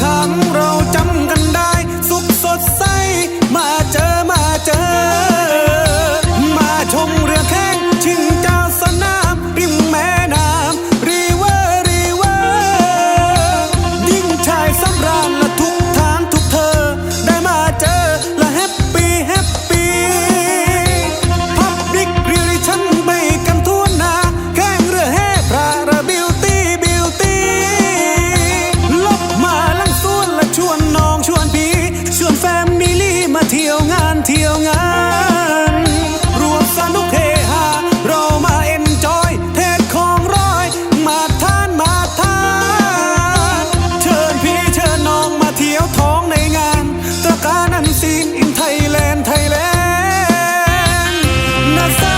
ครั้งเรา Nothing